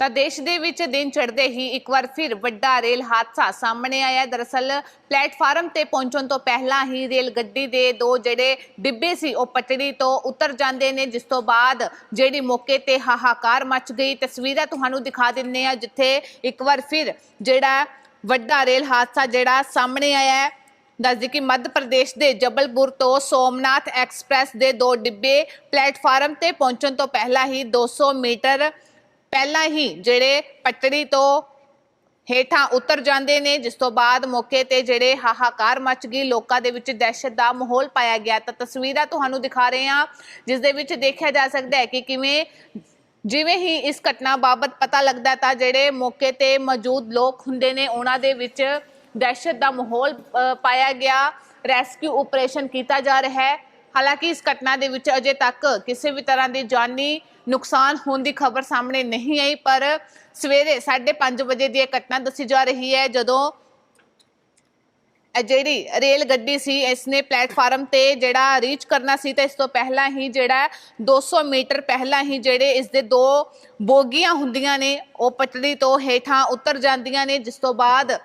ਤਾਂ ਦੇਸ਼ ਦੇ ਵਿੱਚ ਦਿਨ ਚੜ੍ਹਦੇ ਹੀ ਇੱਕ ਵਾਰ ਫਿਰ ਵੱਡਾ ਰੇਲ ਹਾਦਸਾ ਸਾਹਮਣੇ ਆਇਆ। ਦਰਅਸਲ ਪਲੇਟਫਾਰਮ ਤੇ ਪਹੁੰਚਣ ਤੋਂ ਪਹਿਲਾਂ ਹੀ ਰੇਲ ਗੱਡੀ ਦੇ ਦੋ ਜਿਹੜੇ ਡਿੱਬੇ ਸੀ, ਉਹ ਪਟੜੀ ਤੋਂ ਉਤਰ ਜਾਂਦੇ ਨੇ, ਜਿਸ ਤੋਂ ਬਾਅਦ ਜਿਹੜੀ ਮੌਕੇ ਤੇ ਹਾਹਾਕਾਰ ਮਚ ਗਈ। ਤਸਵੀਰਾਂ ਤੁਹਾਨੂੰ ਦਿਖਾ ਦਿੰਨੇ ਆ ਜਿੱਥੇ ਇੱਕ ਵਾਰ ਫਿਰ ਜਿਹੜਾ ਵੱਡਾ ਰੇਲ ਹਾਦਸਾ ਜਿਹੜਾ ਸਾਹਮਣੇ ਆਇਆ ਹੈ। ਦੱਸਦੀ ਕਿ ਮੱਧ ਪ੍ਰਦੇਸ਼ ਦੇ ਜਬਲਪੁਰ ਤੋਂ ਸੋਮਨਾਥ ਐਕਸਪ੍ਰੈਸ ਦੇ ਦੋ ਡਿੱਬੇ ਪਲੇਟਫਾਰਮ ਤੇ ਪਹੁੰਚਣ ਤੋਂ ਪਹਿਲਾਂ ਹੀ 200 ਮੀਟਰ ਪਹਿਲਾਂ ਹੀ ਜਿਹੜੇ ਪਟੜੀ ਤੋਂ ਹੇਠਾਂ ਉਤਰ ਜਾਂਦੇ ਨੇ, ਜਿਸ ਤੋਂ ਬਾਅਦ ਮੌਕੇ ਤੇ ਜਿਹੜੇ ਹਾਹਾਕਾਰ ਮਚ ਗਈ, ਲੋਕਾਂ ਦੇ ਵਿੱਚ ਦਹਿਸ਼ਤ ਦਾ ਮਾਹੌਲ ਪਾਇਆ ਗਿਆ। ਤਾਂ ਤਸਵੀਰਾਂ ਤੁਹਾਨੂੰ ਦਿਖਾ ਰਹੇ ਹਾਂ, ਜਿਸ ਦੇ ਵਿੱਚ ਦੇਖਿਆ ਜਾ ਸਕਦਾ ਹੈ ਕਿ ਕਿਵੇਂ ਜਿਵੇਂ ਹੀ ਇਸ ਘਟਨਾ ਬਾਬਤ ਪਤਾ ਲੱਗਦਾ ਤਾਂ ਜਿਹੜੇ ਮੌਕੇ ਤੇ ਮੌਜੂਦ ਲੋਕ ਹੁੰਦੇ ਨੇ, ਉਹਨਾਂ ਦੇ ਵਿੱਚ ਦਹਿਸ਼ਤ ਦਾ ਮਾਹੌਲ ਪਾਇਆ ਗਿਆ। ਰੈਸਕਿਊ ਆਪਰੇਸ਼ਨ ਕੀਤਾ ਜਾ ਰਿਹਾ ਹੈ। ਹਾਲਾਂਕਿ ਇਸ ਘਟਨਾ ਦੇ ਵਿੱਚ ਅਜੇ ਤੱਕ ਕਿਸੇ ਵੀ ਤਰ੍ਹਾਂ ਦੀ ਜਾਨੀ ਨੁਕਸਾਨ ਹੋਣ ਦੀ ਖਬਰ ਸਾਹਮਣੇ ਨਹੀਂ ਆਈ, ਪਰ ਸਵੇਰੇ 5:30 ਵਜੇ ਦੀ ਇਹ ਘਟਨਾ ਦੱਸੀ ਜਾ ਰਹੀ ਹੈ, ਜਦੋਂ ਜਿਹੜੀ ਰੇਲ ਗੱਡੀ ਸੀ, ਇਸ ਨੇ ਪਲੇਟਫਾਰਮ ਤੇ ਜਿਹੜਾ ਰੀਚ ਕਰਨਾ ਸੀ, ਤਾਂ ਇਸ ਤੋਂ ਪਹਿਲਾਂ ਹੀ ਜਿਹੜਾ 200 ਮੀਟਰ ਪਹਿਲਾਂ ਹੀ ਜਿਹੜੇ ਇਸ ਦੇ ਦੋ ਬੋਗੀਆਂ ਹੁੰਦੀਆਂ ਨੇ, ਉਹ ਪਟੜੀ ਤੋਂ ਹੇਠਾਂ ਉਤਰ ਜਾਂਦੀਆਂ ਨੇ, ਜਿਸ ਤੋਂ ਬਾਅਦ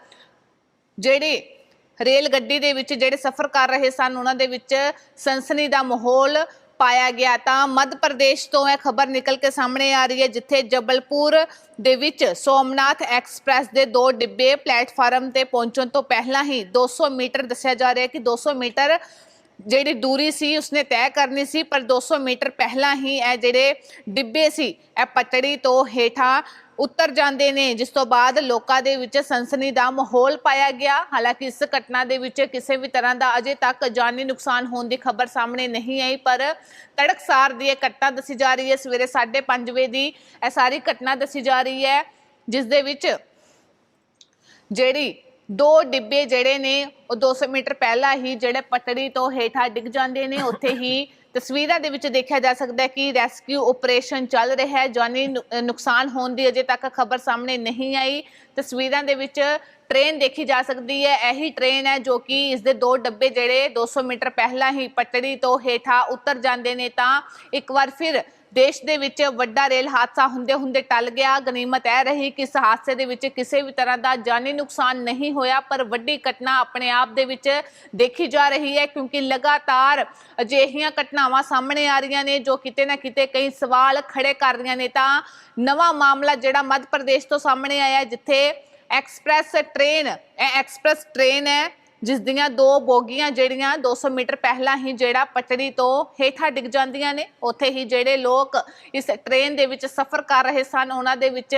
ਜਿਹੜੇ ਰੇਲ ਗੱਡੀ ਦੇ ਵਿੱਚ ਜਿਹੜੇ ਸਫ਼ਰ ਕਰ ਰਹੇ ਸਨ, ਉਹਨਾਂ ਦੇ ਵਿੱਚ ਸਨਸਨੀ ਦਾ ਮਾਹੌਲ ਪਾਇਆ ਗਿਆ। ਤਾਂ ਮੱਧ ਪ੍ਰਦੇਸ਼ ਤੋਂ ਇਹ ਖਬਰ ਨਿਕਲ ਕੇ ਸਾਹਮਣੇ ਆ ਰਹੀ ਹੈ, ਜਿੱਥੇ ਜਬਲਪੁਰ ਦੇ ਵਿੱਚ ਸੋਮਨਾਥ ਐਕਸਪ੍ਰੈਸ ਦੇ ਦੋ ਡਿੱਬੇ ਪਲੇਟਫਾਰਮ ਤੇ ਪਹੁੰਚਣ ਤੋਂ ਪਹਿਲਾਂ ਹੀ 200 ਮੀਟਰ ਦੱਸਿਆ ਜਾ ਰਿਹਾ ਹੈ ਕਿ 200 ਮੀਟਰ ਜਿਹੜੀ ਦੂਰੀ ਸੀ, ਉਸਨੇ ਤੈਅ ਕਰਨੀ ਸੀ, ਪਰ 200 ਮੀਟਰ ਪਹਿਲਾਂ ਹੀ ਇਹ ਜਿਹੜੇ ਡਿੱਬੇ ਸੀ, ਇਹ ਪਟੜੀ ਤੋਂ ਹੇਠਾਂ ਉਤਰ ਜਾਂਦੇ ਨੇ, ਜਿਸ ਤੋਂ ਬਾਅਦ ਲੋਕਾਂ ਦੇ ਵਿੱਚ ਸਨਸਨੀ ਦਾ ਮਾਹੌਲ ਪਾਇਆ ਗਿਆ। ਹਾਲਾਂਕਿ ਇਸ ਘਟਨਾ ਦੇ ਵਿੱਚ ਕਿਸੇ ਵੀ ਤਰ੍ਹਾਂ ਦਾ ਅਜੇ ਤੱਕ ਜਾਨੀ ਨੁਕਸਾਨ ਹੋਣ ਦੀ ਖਬਰ ਸਾਹਮਣੇ ਨਹੀਂ ਆਈ, ਪਰ ਤੜਕਸਾਰ ਦੀ ਇਹ ਘਟਨਾ ਦੱਸੀ ਜਾ ਰਹੀ ਹੈ। ਸਵੇਰੇ 5:30 ਵਜੇ ਦੀ ਇਹ ਸਾਰੀ ਘਟਨਾ ਦੱਸੀ ਜਾ ਰਹੀ ਹੈ, ਜਿਸ ਦੇ ਵਿੱਚ ਜਿਹੜੀ ਦੋ ਡਿੱਬੇ ਜਿਹੜੇ ਨੇ, ਉਹ 200 ਮੀਟਰ ਪਹਿਲਾਂ ਹੀ ਜਿਹੜੇ ਪਟੜੀ ਤੋਂ ਹੇਠਾਂ ਡਿੱਗ ਜਾਂਦੇ ਨੇ, ਉੱਥੇ ਹੀ ਤਸਵੀਰਾਂ ਦੇ ਵਿੱਚ ਦੇਖਿਆ ਜਾ ਸਕਦਾ ਹੈ ਕਿ ਰੈਸਕਿਊ ਆਪਰੇਸ਼ਨ ਚੱਲ ਰਿਹਾ ਹੈ। ਜਾਨੀ ਨੁਕਸਾਨ ਹੋਣ ਦੀ ਅਜੇ ਤੱਕ ਖਬਰ ਸਾਹਮਣੇ ਨਹੀਂ ਆਈ। ਤਸਵੀਰਾਂ ਦੇ ਵਿੱਚ ਟ੍ਰੇਨ ਦੇਖੀ ਜਾ ਸਕਦੀ ਹੈ। ਇਹੀ ਟ੍ਰੇਨ ਹੈ ਜੋ ਕਿ ਇਸ ਦੇ ਦੋ ਡੱਬੇ ਜਿਹੜੇ 200 ਮੀਟਰ ਪਹਿਲਾਂ ਹੀ ਪਟੜੀ ਤੋਂ ਹੇਠਾਂ ਉਤਰ ਜਾਂਦੇ ਨੇ ਤਾਂ ਇੱਕ ਵਾਰ ਫਿਰ ਦੇਸ਼ ਦੇ ਵਿੱਚ ਵੱਡਾ ਰੇਲ ਹਾਦਸਾ ਹੁੰਦੇ ਹੁੰਦੇ ਟਲ ਗਿਆ। ਗਨੀਮਤ ਇਹ ਰਹੀ ਕਿ ਇਸ ਹਾਦਸੇ ਦੇ ਵਿੱਚ ਕਿਸੇ ਵੀ ਤਰ੍ਹਾਂ ਦਾ ਜਾਨੀ ਨੁਕਸਾਨ ਨਹੀਂ ਹੋਇਆ, ਪਰ ਵੱਡੀ ਘਟਨਾ ਆਪਣੇ ਆਪ ਦੇ ਵਿੱਚ ਦੇਖੀ ਜਾ ਰਹੀ ਹੈ ਕਿਉਂਕਿ ਲਗਾਤਾਰ ਅਜਿਹੀਆਂ ਘਟਨਾਵਾਂ ਸਾਹਮਣੇ ਆ ਰਹੀਆਂ ਨੇ ਜੋ ਕਿਤੇ ਨਾ ਕਿਤੇ ਕਈ ਸਵਾਲ ਖੜੇ ਕਰ ਰਹੀਆਂ ਨੇ। ਤਾਂ ਨਵਾਂ ਮਾਮਲਾ ਜਿਹੜਾ ਮੱਧ ਪ੍ਰਦੇਸ਼ ਤੋਂ ਸਾਹਮਣੇ ਆਇਆ ਜਿੱਥੇ ਐਕਸਪ੍ਰੈਸ ਟ੍ਰੇਨ, ਇਹ ਐਕਸਪ੍ਰੈਸ ਟ੍ਰੇਨ ਹੈ ਜਿਸ ਦੀਆਂ ਦੋ ਬੋਗੀਆਂ ਜਿਹੜੀਆਂ 200 ਮੀਟਰ ਪਹਿਲਾਂ ਹੀ ਜਿਹੜਾ ਪਟੜੀ ਤੋਂ ਹੇਠਾਂ ਡਿੱਗ ਜਾਂਦੀਆਂ ਨੇ, ਉੱਥੇ ਹੀ ਜਿਹੜੇ ਲੋਕ ਇਸ ਟ੍ਰੇਨ ਦੇ ਵਿੱਚ ਸਫ਼ਰ ਕਰ ਰਹੇ ਸਨ, ਉਹਨਾਂ ਦੇ ਵਿੱਚ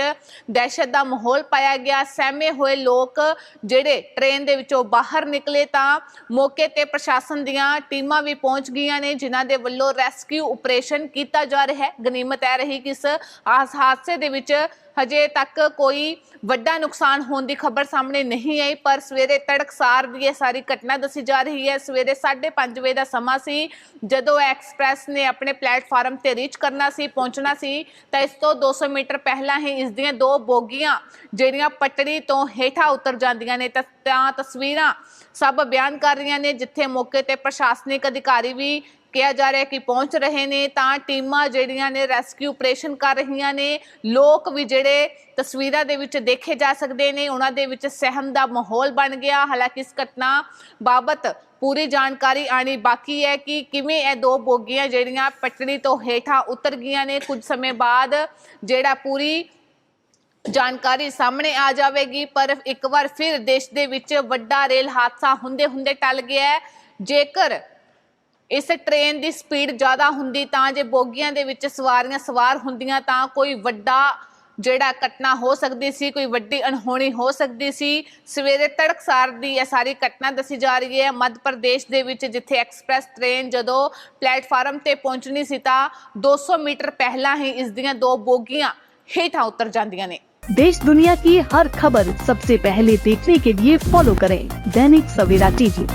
ਦਹਿਸ਼ਤ ਦਾ ਮਾਹੌਲ ਪਾਇਆ ਗਿਆ। ਸਹਿਮੇ ਹੋਏ ਲੋਕ ਜਿਹੜੇ ਟ੍ਰੇਨ ਦੇ ਵਿੱਚੋਂ ਬਾਹਰ ਨਿਕਲੇ ਤਾਂ ਮੌਕੇ ਤੇ ਪ੍ਰਸ਼ਾਸਨ ਦੀਆਂ ਟੀਮਾਂ ਵੀ ਪਹੁੰਚ ਗਈਆਂ ਨੇ, ਜਿਨ੍ਹਾਂ ਦੇ ਵੱਲੋਂ ਰੈਸਕਿਊ ਆਪਰੇਸ਼ਨ ਕੀਤਾ ਜਾ ਰਿਹਾ ਹੈ। ਗਨੀਮਤ ਇਹ ਰਹੀ ਕਿ ਇਸ ਹਾਦਸੇ ਦੇ ਵਿੱਚ ਹਜੇ ਤੱਕ ਕੋਈ ਵੱਡਾ ਨੁਕਸਾਨ ਹੋਣ ਦੀ ਖਬਰ ਸਾਹਮਣੇ ਨਹੀਂ ਆਈ, ਪਰ ਸਵੇਰੇ ਤੜਕਸਾਰ ਦੀ ਇਹ ਸਾਰੀ ਘਟਨਾ ਦੱਸੀ ਜਾ ਰਹੀ ਹੈ। ਸਵੇਰੇ 5:30 ਵਜੇ ਦਾ ਸਮਾਂ ਸੀ। ਜਦੋਂ ਐਕਸਪ੍ਰੈਸ ਨੇ ਆਪਣੇ ਪਲੇਟਫਾਰਮ ਤੇ ਰੀਚ ਕਰਨਾ ਸੀ, ਪਹੁੰਚਣਾ ਸੀ, ਤਾਂ ਇਸ ਤੋਂ 200 ਮੀਟਰ ਪਹਿਲਾਂ ਹੀ ਇਸ ਦੀਆਂ ਦੋ ਬੋਗੀਆਂ ਜਿਹੜੀਆਂ ਪਟੜੀ ਤੋਂ ਹੇਠਾਂ ਉਤਰ ਜਾਂਦੀਆਂ ਨੇ, ਤਾਂ ਤਾਂ ਤਸਵੀਰਾਂ ਸਭ ਬਿਆਨ ਕਰ ਰਹੀਆਂ ਨੇ, ਜਿੱਥੇ ਮੌਕੇ ਤੇ ਪ੍ਰਸ਼ਾਸਨਿਕ ਅਧਿਕਾਰੀ ਵੀ ਕਿਹਾ ਜਾ ਰਿਹਾ ਕਿ ਪਹੁੰਚ ਰਹੇ ਨੇ ਤਾਂ ਟੀਮਾਂ ਜਿਹੜੀਆਂ ਨੇ ਰੈਸਕਿਊ ਆਪਰੇਸ਼ਨ ਕਰ ਰਹੀਆਂ ਨੇ। ਲੋਕ ਵੀ ਜਿਹੜੇ ਤਸਵੀਰਾਂ ਦੇ ਵਿੱਚ ਦੇਖੇ ਜਾ ਸਕਦੇ ਨੇ, ਉਹਨਾਂ ਦੇ ਵਿੱਚ ਸਹਿਮ ਦਾ ਮਾਹੌਲ ਬਣ ਗਿਆ। ਹਾਲਾਂਕਿ ਇਸ ਘਟਨਾ ਬਾਬਤ ਪੂਰੀ ਜਾਣਕਾਰੀ ਆਣੀ ਬਾਕੀ ਹੈ ਕਿ ਕਿਵੇਂ ਇਹ ਦੋ ਬੋਗੀਆਂ ਜਿਹੜੀਆਂ ਪਟੜੀ ਤੋਂ ਹੇਠਾਂ ਉਤਰ ਗਈਆਂ ਨੇ, ਕੁਝ ਸਮੇਂ ਬਾਅਦ ਜਿਹੜਾ ਪੂਰੀ ਜਾਣਕਾਰੀ ਸਾਹਮਣੇ ਆ ਜਾਵੇਗੀ। ਪਰ ਇੱਕ ਵਾਰ ਫਿਰ ਦੇਸ਼ ਦੇ ਵਿੱਚ ਵੱਡਾ ਰੇਲ ਹਾਦਸਾ ਹੁੰਦੇ ਹੁੰਦੇ ਟਲ ਗਿਆ ਜੇਕਰ ਇਸ ਟ੍ਰੇਨ ਦੀ ਸਪੀਡ ਜ਼ਿਆਦਾ ਹੁੰਦੀ ਤਾਂ ਜੇ ਬੋਗੀਆਂ ਦੇ ਵਿੱਚ ਸਵਾਰੀਆਂ ਸਵਾਰ ਹੁੰਦੀਆਂ ਤਾਂ ਕੋਈ ਵੱਡਾ ਜਿਹੜਾ ਘਟਨਾ ਹੋ ਸਕਦੀ ਸੀ ਕੋਈ ਵੱਡੀ ਅਣਹੋਣੀ ਹੋ ਸਕਦੀ ਸੀ ਸਵੇਰੇ ਤੜਕਸਾਰ ਦੀ ਇਹ ਸਾਰੀ ਘਟਨਾ ਦੱਸੀ ਜਾ ਰਹੀ ਹੈ ਮੱਧ ਪ੍ਰਦੇਸ਼ ਦੇ ਵਿੱਚ ਜਿੱਥੇ ਐਕਸਪ੍ਰੈਸ ਟ੍ਰੇਨ ਜਦੋਂ ਪਲੇਟਫਾਰਮ ਤੇ ਪਹੁੰਚਣੀ ਸੀ ਤਾਂ 200 ਮੀਟਰ ਪਹਿਲਾਂ ਹੀ ਇਸ ਦੀਆਂ ਦੋ ਬੋਗੀਆਂ ਹੇਠਾਂ ਉਤਰ ਜਾਂਦੀਆਂ ਨੇ देश दुनिया की हर खबर सबसे पहले देखने के लिए फॉलो करें Dainik Savera TV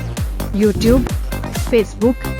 YouTube Facebook